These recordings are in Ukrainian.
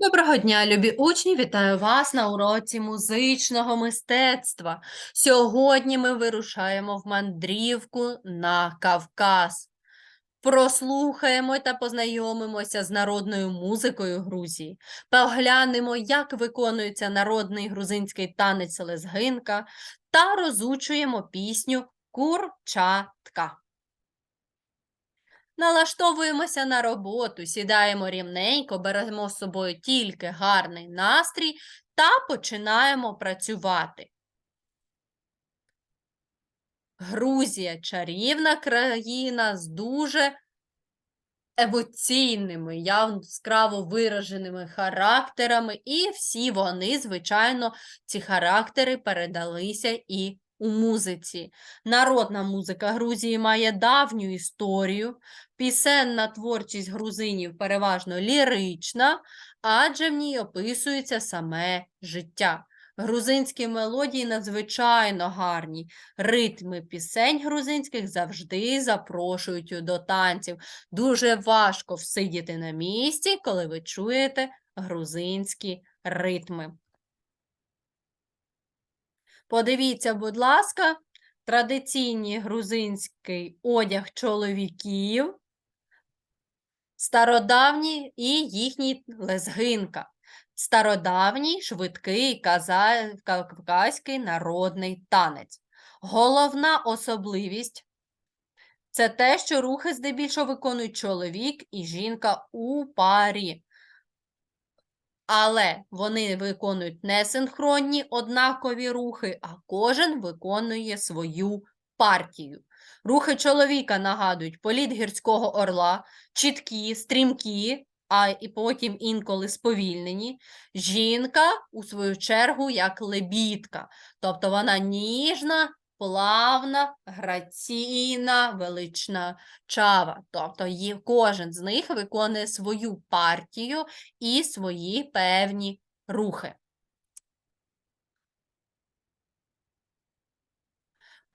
Доброго дня, любі учні! Вітаю вас на уроці музичного мистецтва. Сьогодні ми вирушаємо в мандрівку на Кавказ. Прослухаємо та познайомимося з народною музикою Грузії. Поглянемо, як виконується народний грузинський танець лезгинка та розучуємо пісню Курчатка. Налаштовуємося на роботу, сідаємо рівненько, беремо з собою тільки гарний настрій та починаємо працювати. Грузія чарівна країна з дуже емоційними, яскраво вираженими характерами, і всі вони, звичайно, ці характери передалися і у музиці. Народна музика Грузії має давню історію, пісенна творчість грузинів переважно лірична, адже в ній описується саме життя. Грузинські мелодії надзвичайно гарні. Ритми пісень грузинських завжди запрошують до танців. Дуже важко всидіти на місці, коли ви чуєте грузинські ритми. Подивіться, будь ласка, традиційний грузинський одяг чоловіків, стародавній і їхній лезгинка. Стародавній швидкий кавказький народний танець. Головна особливість це те, що рухи здебільшого виконують чоловік і жінка у парі але вони виконують не синхронні однакові рухи, а кожен виконує свою партію. Рухи чоловіка нагадують політ гірського орла, чіткі, стрімкі, а і потім інколи сповільнені. Жінка, у свою чергу, як лебідка, тобто вона ніжна, плавна, граційна, велична чава. Тобто є, кожен з них виконує свою партію і свої певні рухи.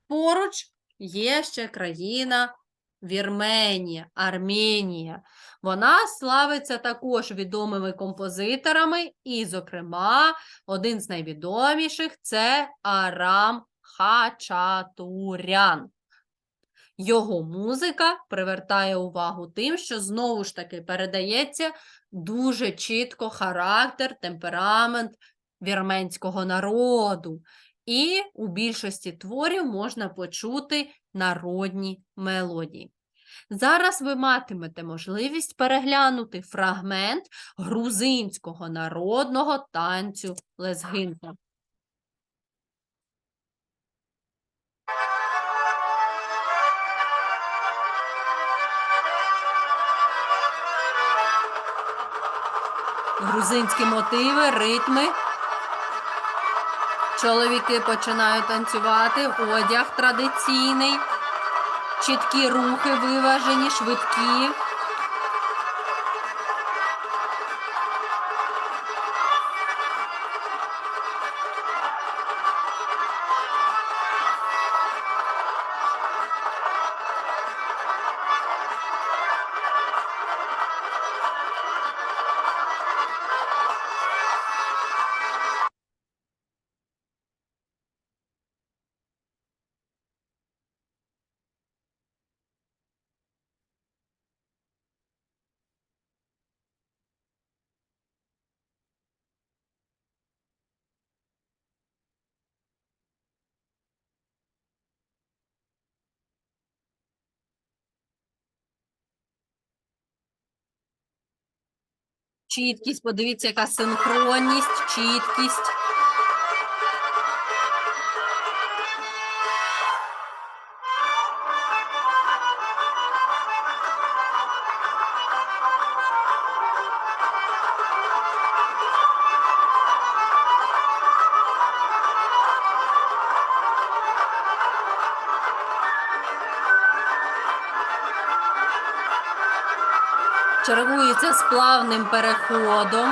Поруч є ще країна Вірменія, Арменія. Вона славиться також відомими композиторами, і, зокрема, один з найвідоміших це Арам Хачатурян. Його музика привертає увагу тим, що знову ж таки передається дуже чітко характер, темперамент вірменського народу. І у більшості творів можна почути народні мелодії. Зараз ви матимете можливість переглянути фрагмент грузинського народного танцю лезгинка. Грузинські мотиви, ритми. Чоловіки починають танцювати, одяг традиційний, чіткі рухи виважені, швидкі. Чіткість, подивіться, яка синхронність, чіткість. Чергується плавним переходом.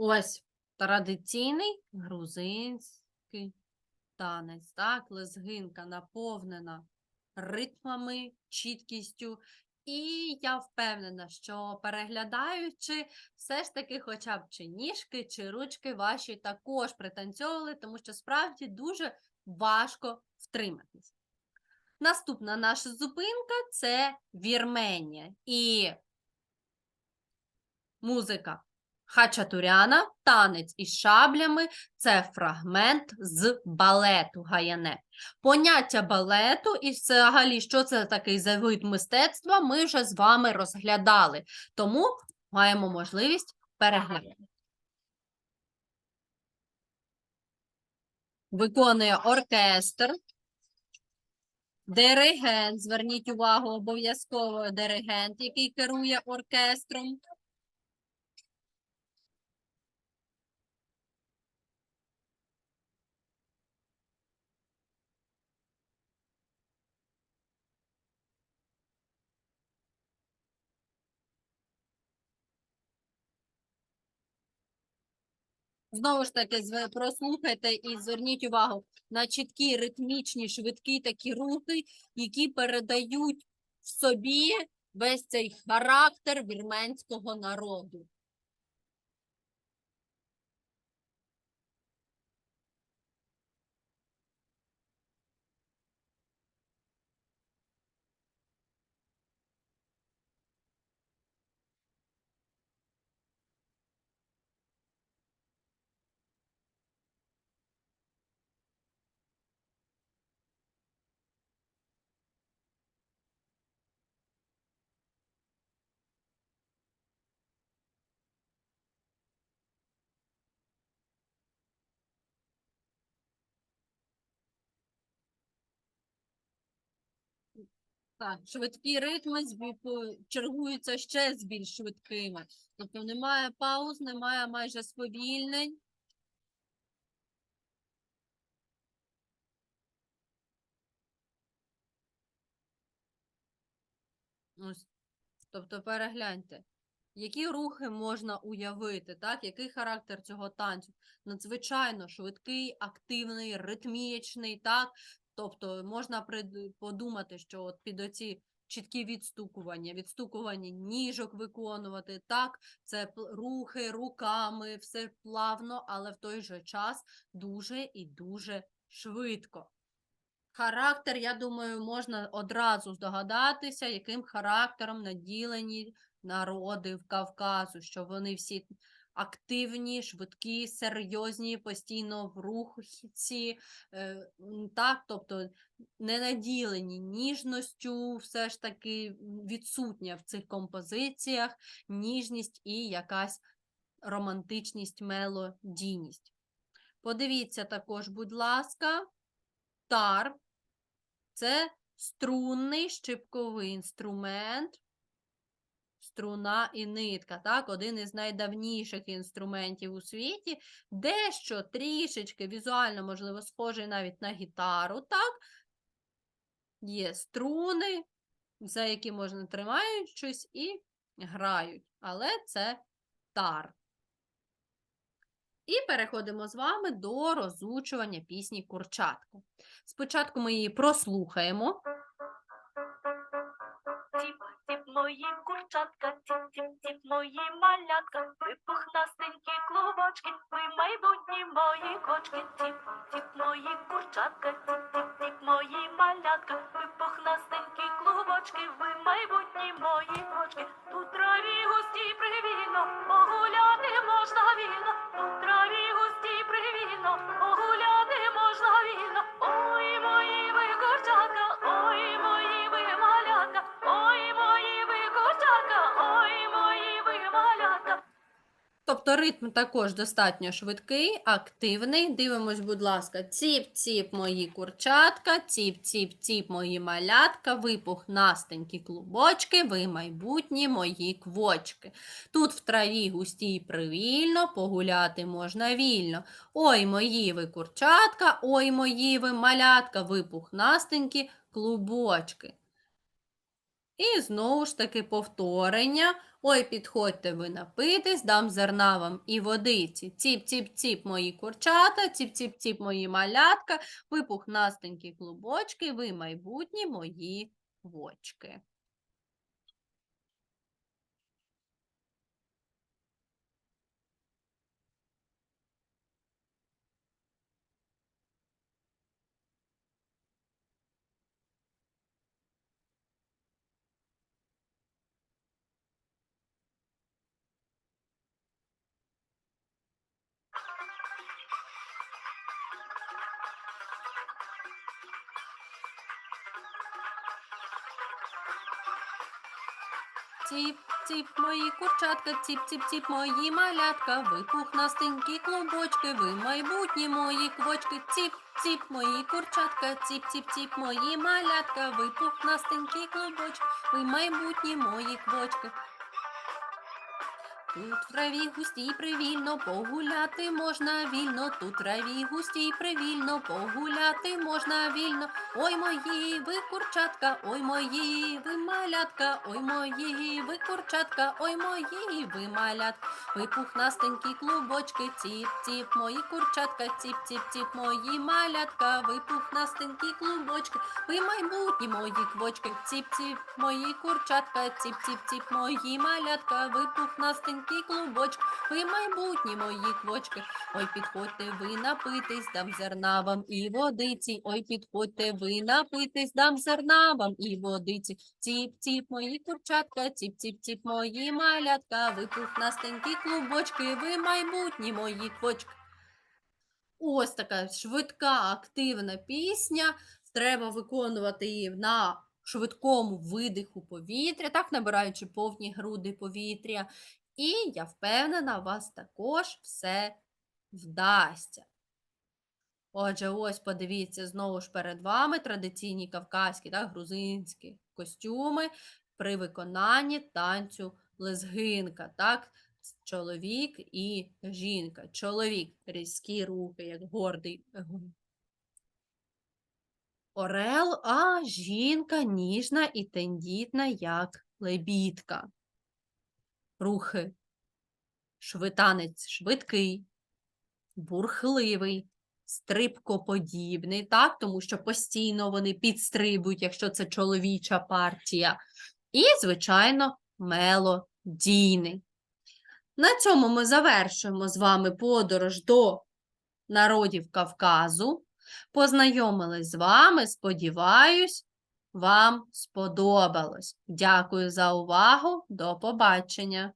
Ось традиційний грузинський танець, так, лезгинка наповнена ритмами, чіткістю. І я впевнена, що переглядаючи, все ж таки, хоча б чи ніжки, чи ручки ваші також пританцьовували, тому що справді дуже важко втриматись. Наступна наша зупинка це Вірменія. І музика Хачатуряна, танець із шаблями це фрагмент з балету Гаяне. Поняття балету і взагалі, що це такий за вид мистецтва, ми вже з вами розглядали. Тому маємо можливість переглянути. Виконує оркестр. Диригент, зверніть увагу, обов'язково диригент, який керує оркестром. Знову ж таки, прослухайте і зверніть увагу на чіткі, ритмічні, швидкі такі рухи, які передають в собі весь цей характер вірменського народу. Так, швидкі ритми чергуються ще з більш швидкими. Тобто немає пауз, немає майже сповільнень. Ось. Тобто перегляньте, які рухи можна уявити, так? Який характер цього танцю? Надзвичайно швидкий, активний, ритмічний, так? Тобто можна подумати, що от під оці чіткі відстукування, відстукування ніжок виконувати, так? Це рухи руками, все плавно, але в той же час дуже і дуже швидко. Характер, я думаю, можна одразу здогадатися, яким характером наділені народи в Кавказу, що вони всі активні, швидкі, серйозні, постійно в рухці, е, так, тобто не наділені ніжністю, все ж таки відсутня в цих композиціях ніжність і якась романтичність, мелодійність. Подивіться також, будь ласка, тар це струнний щипковий інструмент, струна і нитка, так, один із найдавніших інструментів у світі, дещо трішечки візуально, можливо, схожий навіть на гітару, так, є струни, за які можна тримають щось і грають, але це тар. І переходимо з вами до розучування пісні Курчатко. Спочатку ми її прослухаємо. Мої курчатка, тіп, тіп, тіп, мої малятка, ви пухнастенькі клубочки, ви майбутні мої кочки, тіп, тіп, мої курчатка, тіп, тіп, тіп, мої малятка, ви пухнастенькі клубочки, ви майбутні мої кочки, тут траві густі привільно, погуляти можна вільно, тут траві густі Тобто ритм також достатньо швидкий, активний. Дивимось, будь ласка, ціп-ціп мої курчатка, ціп-ціп-ціп мої малятка, ви пухнастенькі клубочки, ви майбутні мої квочки. Тут в траві густій привільно, погуляти можна вільно. Ой, мої ви курчатка, ой, мої ви малятка, ви пухнастенькі клубочки. І знову ж таки повторення. Ой, підходьте ви напитись, дам зерна вам і водиці. Ціп-ціп-ціп мої курчата, ціп-ціп-ціп мої малятка, ви пухнастенькі клубочки, ви майбутні мої квочки. Ціп, ціп, мої курчатка, ціп, ціп, ціп, мої малятка, ви пухнастенькі клубочки, ви майбутні мої квочки, ціп, ціп, мої курчатка, ціп, ціп, ціп, мої малятка, ви пухнастенькі клубочки, ви майбутні мої квочки. Тут в траві густій привільно, погуляти можна вільно, тут в траві густій привільно, погуляти можна вільно. Ой мої ви курчатка, ой мої ви малятка, ой мої ви курчатка, ой мої ви малятка, ви пухнастенькі клубочки, ціп, ціп, мої курчатка, ціп, ціп, ціп, мої малятка, ви пухнастенькі клубочки, ви майбутні мої квочки, ціп, ціп, мої курчатка, ціп, ціп, ціп, мої малятка, ви пухнастенькі клубочки, ви майбутні мої квочки. Ой, підходьте ви напитись, дам зерна вам і водиці. Ой, підходьте ви напитись, дам зерна вам і водиці. Ціп, ціп, мої курчатка, ціп, ціп, ціп, мої малятка, ви пухнастенькі клубочки, ви майбутні мої квочки. Ось така швидка, активна пісня. Треба виконувати її на швидкому видиху повітря, так набираючи повні груди повітря. І я впевнена, у вас також все вдасться. Отже, ось подивіться, знову ж перед вами традиційні кавказькі та грузинські костюми при виконанні танцю лезгинка, так? Чоловік і жінка. Чоловік різкі рухи, як гордий орел, а жінка ніжна і тендітна, як лебідка. Рухи. Швитанець швидкий, бурхливий, стрибкоподібний, так? Тому що постійно вони підстрибують, якщо це чоловіча партія. І, звичайно, мелодійний. На цьому ми завершуємо з вами подорож до народів Кавказу. Познайомились з вами, сподіваюсь, вам сподобалось. Дякую за увагу. До побачення!